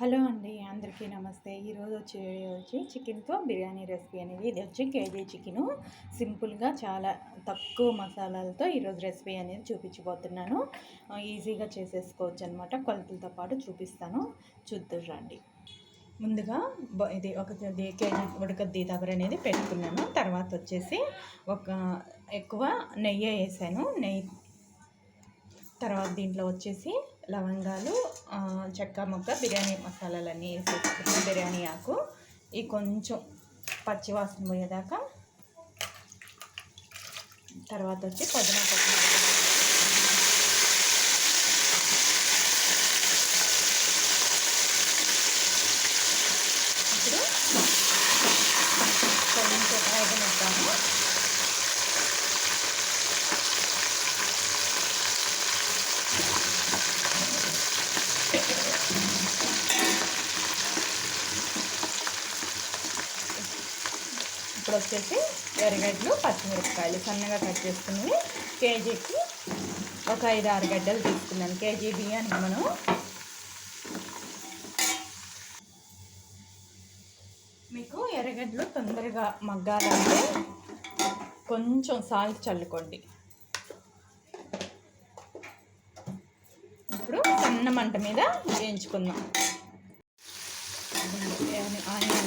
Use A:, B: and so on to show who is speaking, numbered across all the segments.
A: Hello అండి అందరికీ నమస్తే. ఈరోజు వచ్చి వచ్చి చికెన్తో బిర్యానీ రెసిపీ అనేది ఇది వచ్చి కేజీ చికెను. సింపుల్గా చాలా తక్కువ మసాలాలతో ఈరోజు రెసిపీ అనేది చూపించబోతున్నాను. ఈజీగా చేసేసుకోవచ్చు అనమాట కొలతలతో పాటు చూపిస్తాను. చూద్దరు రండి. ముందుగా ఇది ఒక కేజీ ఉడకద్ది దబర అనేది పెట్టుకున్నాను. తర్వాత వచ్చేసి ఒక ఎక్కువ నెయ్యి వేసాను. నెయ్యి తర్వాత దీంట్లో వచ్చేసి లవంగాలు చెక్క మొక్క బిర్యానీ మసాలాలన్నీ వేసేసుకున్నాం బిర్యానీ ఆకు. ఈ కొంచెం పచ్చివాసన పోయేదాకా తర్వాత వచ్చి పదిన ఇప్పుడు కొంచెం వేగనిద్దాము ఇప్పుడు వచ్చేసి ఎర్రగడ్డలు పచ్చిమిరపకాయలు సన్నగా కట్ చేసుకుని కేజీకి ఒక ఐదు ఆరు గడ్డలు తీసుకున్నాను. కేజీ బియ్యానికి మనం. మీకు ఎర్రగడ్డలు తొందరగా మగ్గాలంటే కొంచెం సాల్ట్ చల్లుకోండి. ఇప్పుడు సన్న మంట మీద వేయించుకుందాం.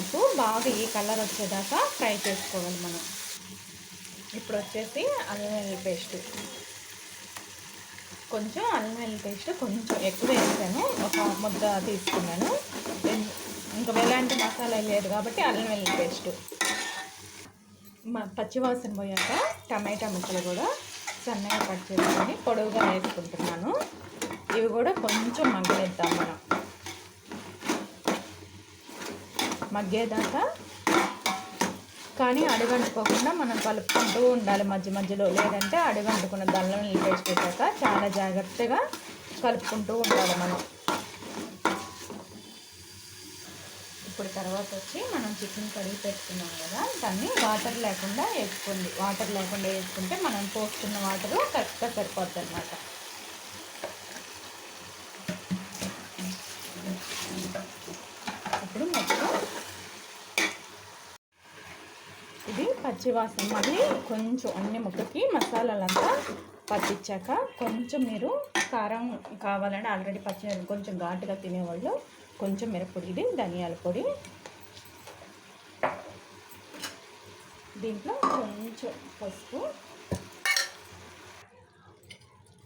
A: ఆనియన్స్ బాగా ఈ కలర్ వచ్చేదాకా ఫ్రై చేసుకోవాలి మనం. ఇప్పుడు వచ్చేసి అల్లం వెల్లుల్లి పేస్ట్. కొంచెం అల్లం వెల్లుల్లి పేస్ట్ కొంచెం ఎక్కువ వేసాను. ఒక ముద్ద తీసుకున్నాను. ఇంకా ఎలాంటి మసాలా లేదు కాబట్టి అల్లం వెల్లుల్లి పేస్ట్. పచ్చివాసన పోయాక టమాటా ముక్కలు కూడా సన్నగా కట్ చేసుకొని పొడవుగా వేసుకుంటున్నాను. ఇవి కూడా కొంచెం మగ్గనిద్దాం మనం మగ్గేదాకా. కానీ అడుగంటుకోకుండా మనం కలుపుకుంటూ ఉండాలి మధ్య మధ్యలో. లేదంటే అడుగంటుకున్న దళ్ళం పేస్ట్ పెట్టాక చాలా జాగ్రత్తగా కలుపుకుంటూ ఉండాలి మనం. ఇప్పుడు తర్వాత వచ్చి మనం చికెన్ కడిగి పెట్టుకున్నాం కదా దాన్ని వాటర్ లేకుండా వేసుకోండి. వాటర్ లేకుండా వేసుకుంటే మనం పోసుకున్న వాటరు కరెక్ట్గా సరిపోద్ది అనమాట ఇప్పుడు మొత్తం ఇది పచ్చివాసన అది కొంచెం అన్ని ముక్కకి మసాలాలంతా పట్టించాక కొంచెం మీరు కారం కావాలని ఆల్రెడీ పచ్చి కొంచెం ఘాటుగా తినేవాళ్ళు కొంచెం మిరప్పొడి ఇది ధనియాల పొడి. దీంట్లో కొంచెం పసుపు.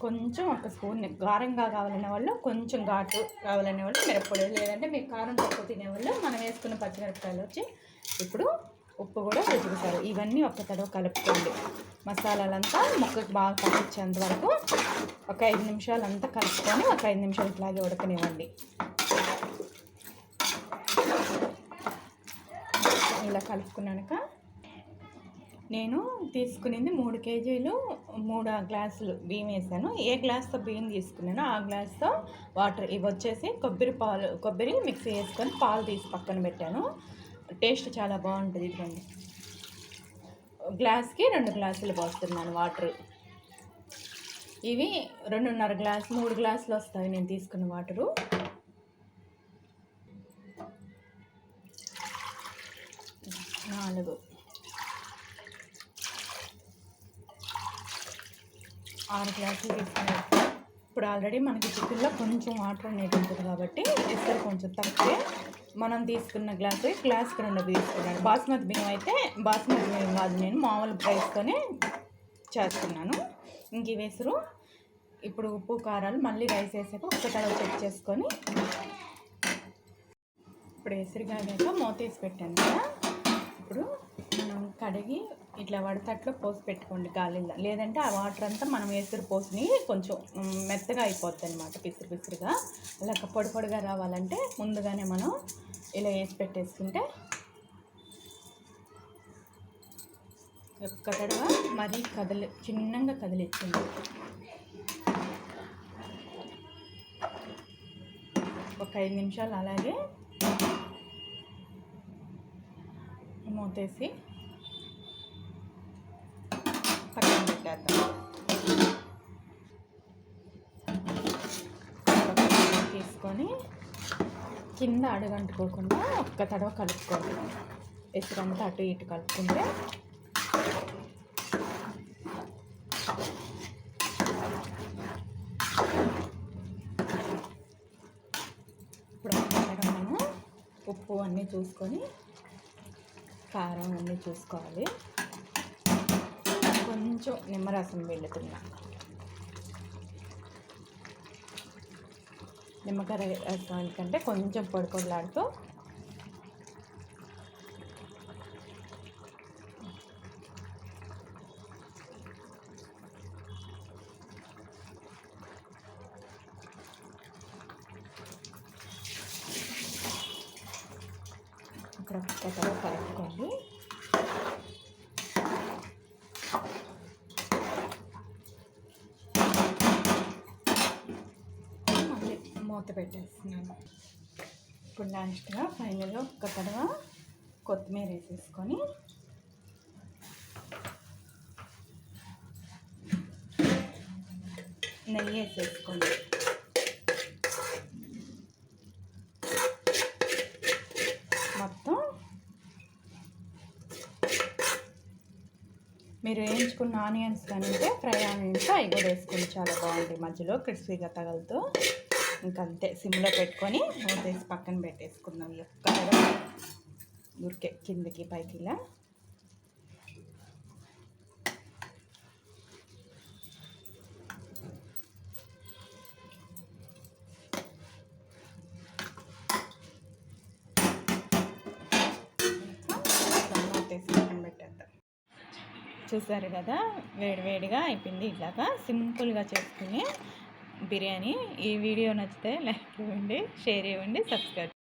A: కొంచెం ఒక స్పూన్ కారంగా కావాలనే వాళ్ళు కొంచెం ఘాటు కావాలనే వాళ్ళు మిరప్పొడి లేదంటే మీకు కారం తక్కువ తినేవాళ్ళు మనం వేసుకున్న పచ్చిమిరపకాయలు వచ్చి ఇప్పుడు ఉప్పు కూడా రుచుకుతారు ఇవన్నీ ఒక్క తడవ కలుపుకోండి. మసాలాలంతా ముక్కకు బాగా పట్టించేంత వరకు ఒక ఐదు నిమిషాలు అంతా కలుపుకొని ఒక ఐదు నిమిషాలు ఇట్లాగే ఉడకనివ్వండి. ఇలా కలుపుకున్నాక నేను తీసుకునేది మూడు కేజీలు మూడు గ్లాసులు బియ్యం వేసాను. ఏ గ్లాస్తో బియ్యం తీసుకున్నానో ఆ గ్లాస్తో వాటర్ ఇవి వచ్చేసి కొబ్బరి పాలు కొబ్బరి మిక్సీ వేసుకొని పాలు తీసి పక్కన పెట్టాను. టేస్ట్ చాలా బాగుంటుంది ఇటువంటి గ్లాస్కి రెండు గ్లాసులు పోస్తున్నాను వాటర్. ఇవి రెండున్నర గ్లాస్ మూడు గ్లాసులు వస్తాయి నేను తీసుకున్న వాటరు. నాలుగు. ఆరు గ్లాసులు తీసుకున్నాను. ఇప్పుడు ఆల్రెడీ మనకి చికెన్లో కొంచెం వాటర్ అనేది ఉంటుంది కాబట్టి ఇస్తారు కొంచెం తక్కువే. మనం తీసుకున్న గ్లాసు గ్లాస్కి రెండు తీసుకున్నాను. బాస్మతి బియ్యం అయితే బాస్మతి బియ్యం కాదు నేను మామూలు రైస్తోనే చేస్తున్నాను. ఇంక వేసురు ఇప్పుడు ఉప్పు కారాలు మళ్ళీ రైస్ వేసాక ఒక్క తడవ చెక్ చేసుకొని ఇప్పుడు ఎసురుగాక మూత వేసి పెట్టాను కదా. ఇప్పుడు మనం కడిగి ఇట్లా వడతట్లో పోసి పెట్టుకోండి గాలిలో. లేదంటే ఆ వాటర్ అంతా మనం ఎసురు పోసిని కొంచెం మెత్తగా అయిపోద్ది అనమాట పిసిరు పిసిరుగా. అలా పొడి పొడిగా రావాలంటే ముందుగానే మనం ఇలా వేసి పెట్టేసుకుంటే ఒక్కటగా మరీ కదలి చిన్నగా కదిలిచ్చింది ఒక ఐదు నిమిషాలు అలాగే మూతేసి పక్కన పెట్టేద్దాం. తీసుకొని కింద అడగంటుకోకుండా ఒక్క తడవ కలుపుకోవాలి. ఎసురంతా అటు ఇటు కలుపుకుంటే ఇప్పుడు మనము ఉప్పు అన్నీ చూసుకొని కారం అన్నీ చూసుకోవాలి. కొంచెం నిమ్మరసం పిండుతున్నా నిమ్మకాయ రసం కంటే కొంచెం పొడి పొడిలాడుతూ ఇక్కడ ఒక్కసారి కలుపుకోండి మళ్ళీ మూత పెట్టేస్తున్నాను. ఇప్పుడు లాస్ట్గా ఫైనల్గా ఒక్క తడవ కొత్తిమీర వేసేసుకొని నెయ్యి వేసేసుకోండి. మొత్తం మీరు వేయించుకున్న ఆనియన్స్ కానీ ఫ్రై ఆనియన్స్ అవి కూడా వేసుకుని చాలా బాగుంటాయి మధ్యలో క్రిస్పీగా తగలుతూ. ఇంకంతే సిమ్లో పెట్టుకొని మూసేసి పక్కన పెట్టేసుకుందాం ఎక్కడ ఉరికే కిందకి పైకి ఇలా. పక్కన పెట్టేద్దాం చూసారు కదా వేడివేడిగా అయిపోయింది ఇలాగా. సింపుల్గా చేసుకుని బిర్యానీ. ఈ వీడియో నచ్చితే లైక్ ఇవ్వండి షేర్ ఇవ్వండి సబ్స్క్రైబ్